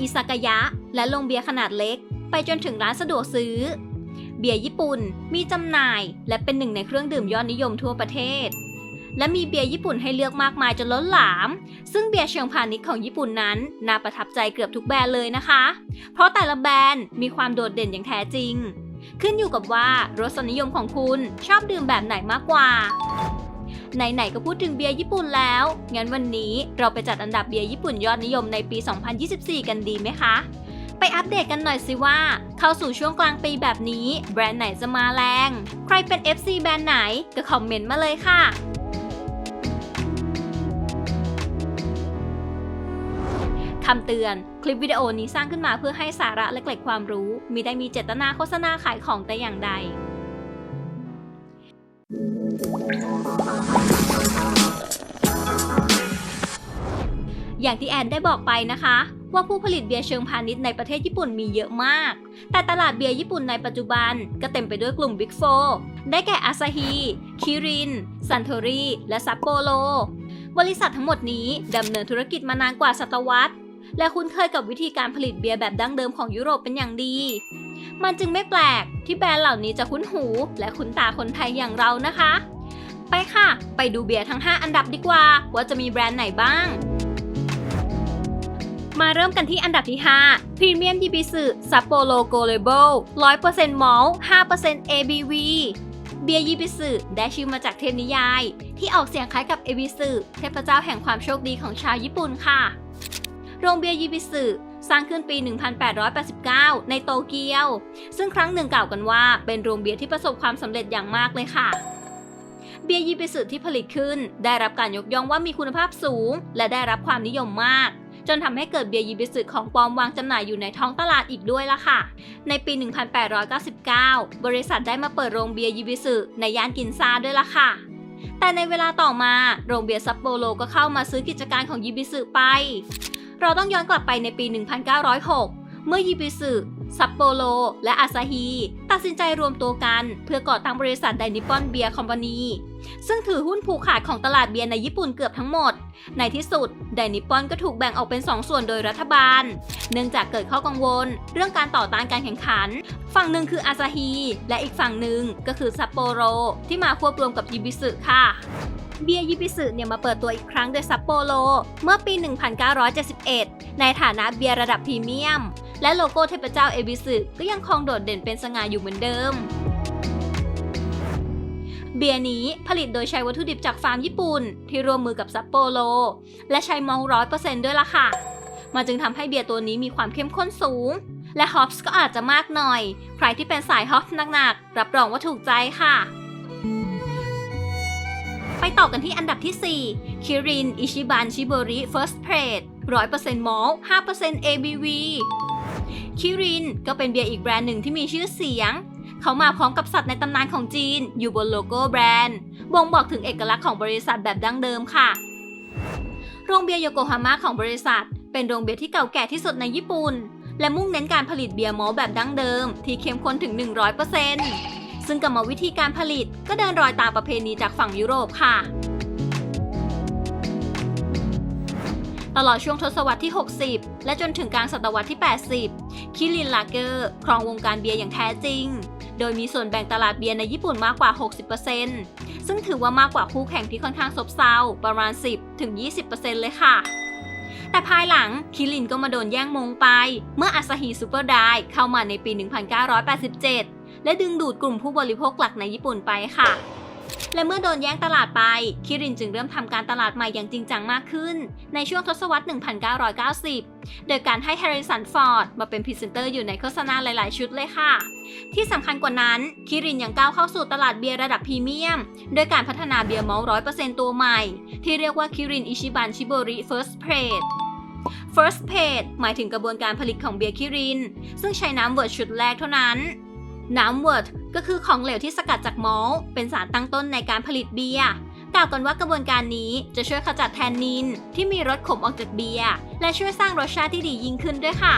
อิซากายะ และโรงเบียร์ขนาดเล็ก ไปจนถึงร้านสะดวกซื้อ เบียร์ญี่ปุ่นมีจำหน่าย และเป็นหนึ่งในเครื่องดื่มยอดนิยมทั่วประเทศ และมีเบียร์ญี่ปุ่นให้เลือกมากมายจนล้นหลาม ซึ่งเบียร์เชิงพาณิชย์ของญี่ปุ่นนั้น น่าประทับใจเกือบทุกแบรนด์เลยนะคะ เพราะแต่ละแบรนด์มีความโดดเด่นอย่างแท้จริง ขึ้นอยู่กับว่ารสนิยมของคุณชอบดื่มแบบไหนมากกว่า ไหนๆก็พูดถึงเบียร์ญี่ปุ่นแล้ว งั้นวันนี้เราไปจัดอันดับเบียร์ญี่ปุ่นยอดนิยมในปี 2024 กันดีไหมคะ ไปอัปเดตกันหน่อยสิว่า เข้าสู่ช่วงกลางปีแบบนี้ แบรนด์ไหนจะมาแรง ใครเป็น FC แบรนด์ไหนก็คอมเมนต์มาเลยค่ะคำเตือน คลิปวิดีโอนี้สร้างขึ้นมาเพื่อให้สาระและเกร็ดความรู้มิได้มีเจตนาโฆษณาขายของแต่อย่างใด อย่างที่แอนได้บอกไปนะคะ ว่าผู้ผลิตเบียร์เชิงพาณิชย์ในประเทศญี่ปุ่นมีเยอะมาก แต่ตลาดเบียร์ญี่ปุ่นในปัจจุบันก็เต็มไปด้วยกลุ่มบิ๊กโฟได้แก่อาซาฮีคิริน ซันโทรี และซัปโปโร บริษัททั้งหมดนี้ดำเนินธุรกิจมานานกว่าศตวรรษและคุ้นเคยกับวิธีการผลิตเบียร์แบบดั้งเดิมของยุโรปเป็นอย่างดี มันจึงไม่แปลกที่แบรนด์เหล่านี้จะคุ้นหูและคุ้นตาคนไทยอย่างเรานะคะ ไปค่ะ ไปดูเบียร์ทั้ง 5 อันดับดีกว่า ว่าจะมีแบรนด์ไหนบ้าง มาเริ่มกันที่อันดับที่5 Premium y i b i s u Sapporo g o l a b l 100% Malt 5% ABV เบียร์ยิบิสึได้ชื่อมาจากเทพนิยาย ที่ออกเสียงคล้ายกับเอบิสึเทพเจ้าแห่งความโชคดีของชาวญี่ปุ่นค่ะ โรงเบียร์ยิบิสึ สร้างขึ้นปี 1889 ในโตเกียว ซึ่งครั้งหนึ่งกล่าวกันว่า เป็นโรงเบียร์ที่ประสบความสำเร็จอย่างมากเลยค่ะเบียร์ยิบิสึที่ผลิตขึ้น ได้รับการยกย่องว่ามีคุณภาพสูง และได้รับความนิยมมาก จนทำให้เกิดเบียร์ยิบิสึของปลอมวางจำหน่ายอยู่ในท้องตลาดอีกด้วยล่ะค่ะ ในปี 1899 บริษัทได้มาเปิดโรงเบียร์ยิบิสึในย่านกินซาด้วยล่ะค่ะ แต่ในเวลาต่อมา โรงเบียร์ซัปโปโรก็เข้ามาซื้อกิจการของยิบิสึไป เราต้องย้อนกลับไปในปี 1906 เมื่อยิบิสึซัปโปโรและอาซาฮีตัดสินใจรวมตัวกัน เพื่อก่อตั้งบริษัทไดนิปอนเบียร์คอมพานีซึ่งถือหุ้นผูกขาดของตลาดเบียร์ในญี่ปุ่นเกือบทั้งหมด ในที่สุดไดนิปอนก็ถูกแบ่งออกเป็น 2 ส่วนโดยรัฐบาล เนื่องจากเกิดข้อกังวล เรื่องการต่อต้านการแข่งขัน ฝั่งหนึ่งคืออาซาฮีและอีกฝั่งหนึ่งก็คือซัปโปโรที่มาควบรวมกับยิบิสึค่ะ เบียยิบิสึเนี่ยมาเปิดตัวอีกครั้งโดยซัปโปโรเมื่อปี 1971 ในฐานะเบียร์ระดับพรีเมียม และโลโก้เทพเจ้าเอบิสึก็ยังคงโดดเด่นเป็นสง่าอยู่เหมือนเดิมเบียร์นี้ผลิตโดยใช้วัตถุดิบจากฟาร์มญี่ปุ่น ที่ร่วมมือกับซัปโปโรและใช้มอลร้อยเปอร์เซ็นต์ด้วยล่ะค่ะ มันจึงทำให้เบียร์ตัวนี้มีความเข้มข้นสูง และฮอปส์ก็อาจจะมากหน่อย ใครที่เป็นสายฮอปส์หนักๆ รับรองว่าถูกใจค่ะ ไปต่อกันที่อันดับที่ 4 คิริน อิชิบัน ชิโบริ First Plate 100% Malt 5% ABV คิรินก็เป็นเบียร์อีกแบรนด์หนึ่งที่มีชื่อเสียง เขามาพร้อมกับสัตว์ในตำนานของจีน อยู่บนโลโก้แบรนด์ บ่งบอกถึงเอกลักษณ์ของบริษัทแบบดั้งเดิมค่ะ โรงเบียร์โยโกฮาม่าของบริษัท เป็นโรงเบียร์ที่เก่าแก่ที่สุดในญี่ปุ่น และมุ่งเน้นการผลิตเบียร์มอลแบบดั้งเดิม ที่เข้มข้นถึง 100% ซึ่งกรรมวิธีการผลิตก็เดินรอยตามประเพณีจากฝั่งยุโรปค่ะ ตลอดช่วงทศวรรษที่ 60 และจนถึงกลางศตวรรษที่ 80 คิรินลาเกอร์ครองวงการเบียร์อย่างแท้จริง โดยมีส่วนแบ่งตลาดเบียร์ในญี่ปุ่นมากกว่า 60%ซึ่งถือว่ามากกว่าคู่แข่งที่ค่อนข้างซบเซาประมาณ 10-20%เลยค่ะแต่ภายหลังคิรินก็มาโดนแย่งมงไป เมื่ออาซาฮีซูเปอร์ไดเข้ามาในปี 1987 และดึงดูดกลุ่มผู้บริโภคหลักในญี่ปุ่นไปค่ะ และเมื่อโดนแย่งตลาดไป คิรินจึงเริ่มทำการตลาดใหม่อย่างจริงจังมากขึ้น ในช่วงทศวรรษ 1990 โดยการให้แฮร์ริสันฟอร์ดมาเป็นพรีเซนเตอร์อยู่ในโฆษณาหลาย ๆ ชุดเลยค่ะ ที่สำคัญกว่านั้น คิรินยังก้าวเข้าสู่ตลาดเบียร์ระดับพรีเมียม โดยการพัฒนาเบียร์มอลต์100%ตัวใหม่ ที่เรียกว่าคิรินอิชิบันชิโบริ First Plate First Plate หมายถึงกระบวนการผลิตของเบียร์คิริน ซึ่งใช้น้ำเวิร์ดชุดแรกเท่านั้น น้ำเวิร์ดก็คือของเหลวที่สกัดจากมอลเป็นสารตั้งต้นในการผลิตเบียร์กล่าวกันว่ากระบวนการนี้จะช่วยขจัดแทนนินที่มีรสขมออกจากเบียร์และช่วยสร้างรสชาติที่ดียิ่งขึ้นด้วยค่ะ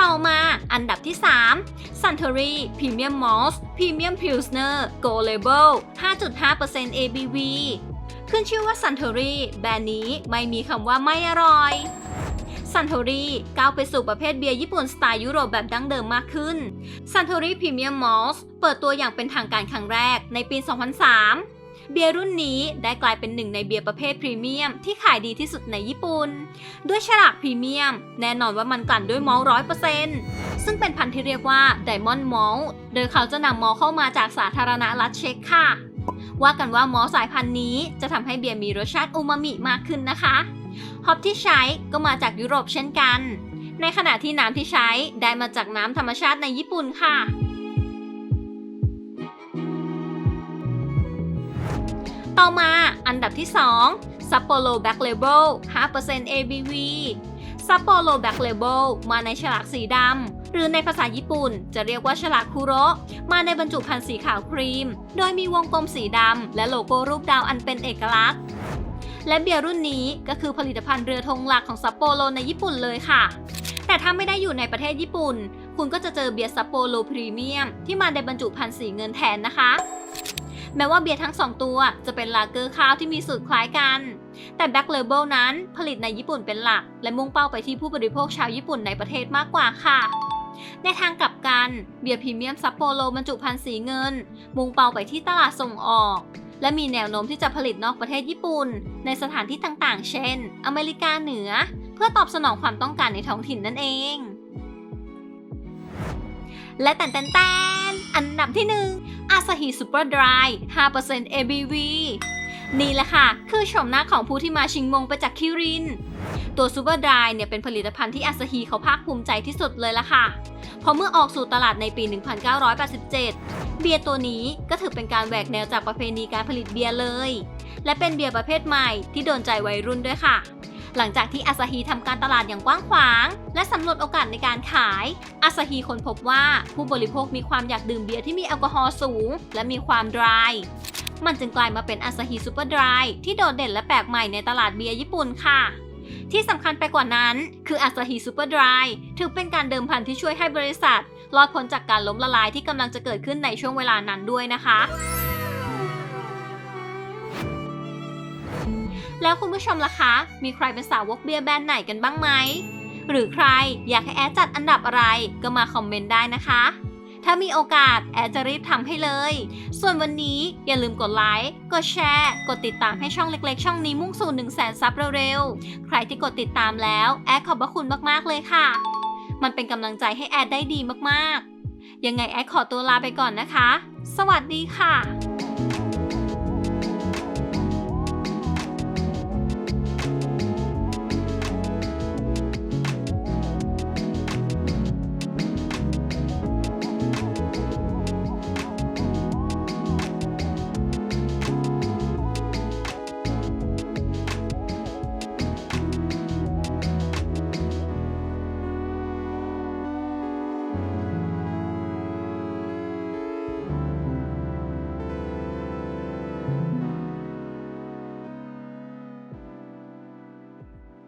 ต่อมาอันดับที่ 3 Suntory Premium Malt Premium Pilsner Gold Label 5.5% ABV ขึ้นชื่อว่าซัน t ท r รีแบรนด์นี้ไม่มีคำว่าไม่อร่อย ซัน t ทรีก้าวไปสู่ประเภทเบียร์ญี่ปุ่นสไตล์ยุโรปแบบดั้งเดิมมากขึ้นซัน t ทรีพรีเมียมมอลส์เปิดตัวอย่างเป็นทางการครั้งแรกในปี 2003เบียร์รุ่นนี้ได้กลายเป็นหนึ่งในเบียร์ประเภทพรีเมียมที่ขายดีที่สุดในญี่ปุ่น ด้วยฉลากพรีเมียม แน่นอนว่ามันกลั่นด้วยมอลร้อยเปอร์เซ็นต์ซึ่งเป็นพันธุ์ที่เรียกว่าไดมอนด์มอลโดยเขาจะนำมอลเข้ามาจากสาธารณรัฐเช็กค่ะ ว่ากันว่ามอลสายพันธุ์นี้จะทำให้เบียร์มีรสชาติอูมามิมากขึ้นนะคะ ฮอปที่ใช้ก็มาจากยุโรปเช่นกัน ในขณะที่น้ำที่ใช้ได้มาจากน้ำธรรมชาติในญี่ปุ่นค่ะต่อมาอันดับที่ 2 Sapporo Black Label 5% ABV Sapporo Black Label มาในฉลากสีดำ หรือในภาษาญี่ปุ่นจะเรียกว่าฉลากคุโระ มาในบรรจุภัณฑ์สีขาวครีม โดยมีวงกลมสีดำและโลโก้รูปดาวอันเป็นเอกลักษณ์ และเบียร์รุ่นนี้ก็คือผลิตภัณฑ์เรือธงหลักของซัปโปโรในญี่ปุ่นเลยค่ะ แต่ถ้าไม่ได้อยู่ในประเทศญี่ปุ่น คุณก็จะเจอเบียร์ซัปโปโรพรีเมียมที่มาในบรรจุภัณฑ์สีเงินแทนนะคะแม้ว่าเบียร์ทั้ง 2 ตัวจะเป็นลาเกอร์ข้าวที่มีสูตรคล้ายกัน แต่ Black Label นั้นผลิตในญี่ปุ่นเป็นหลัก และมุ่งเป้าไปที่ผู้บริโภคชาวญี่ปุ่นในประเทศมากกว่าค่ะ ในทางกลับกัน เบียร์พรีเมียมซัปโปโรบรรจุภัณฑ์สีเงิน มุ่งเป้าไปที่ตลาดส่งออก และมีแนวโน้มที่จะผลิตนอกประเทศญี่ปุ่น ในสถานที่ต่างๆ เช่น อเมริกาเหนือ เพื่อตอบสนองความต้องการในท้องถิ่นนั่นเอง และแตนแตนแตนอันดับที่1อาซาฮิซูเปอร์ดราย5% ABV นี่แหละค่ะ คือชมหน้าของผู้ที่มาชิงมงไปจากคิริน ตัวซูเปอร์ดรายเนี่ยเป็นผลิตภัณฑ์ที่อาซาฮีเขาภาคภูมิใจที่สุดเลยละค่ะ เพราะเมื่อออกสู่ตลาดในปี 1987 เบียร์ตัวนี้ก็ถือเป็นการแหวกแนวจากประเพณีการผลิตเบียร์เลย และเป็นเบียร์ประเภทใหม่ที่โดนใจวัยรุ่นด้วยค่ะ หลังจากที่อาซาฮีทำการตลาดอย่างกว้างขวาง และสำรวจโอกาสในการขาย อาซาฮีค้นพบว่าผู้บริโภคมีความอยากดื่มเบียร์ที่มีแอลกอฮอล์สูง และมีความดรายมันจึงกลายมาเป็นอาซาฮีซูเปอร์ดรายที่โดดเด่นและแปลกใหม่ในตลาดเบียร์ญี่ปุ่นค่ะ ที่สำคัญไปกว่านั้น คืออาซาฮีซูเปอร์ดรายถือเป็นการเดิมพันที่ช่วยให้บริษัท รอดพ้นจากการล้มละลายที่กำลังจะเกิดขึ้นในช่วงเวลานั้นด้วยนะคะแล้วคุณผู้ชมล่ะคะ มีใครเป็นสาวกเบียร์แบรนด์ไหนกันบ้างไหม หรือใครอยากให้แอดจัดอันดับอะไรก็มาคอมเมนต์ได้นะคะ ถ้ามีโอกาสแอดจะรีบทำให้เลย ส่วนวันนี้อย่าลืมกดไลค์ กดแชร์ กดติดตามให้ช่องเล็กๆ ช่องนี้มุ่งสู่ 1 0 0 0 0แสนซับเร็วๆ ใครที่กดติดตามแล้วแอดขอบพระคุณมากๆเลยค่ะ มันเป็นกำลังใจให้แอดได้ดีมากๆ ยังไงแอดขอตัวลาไปก่อนนะคะ สวัสดีค่ะ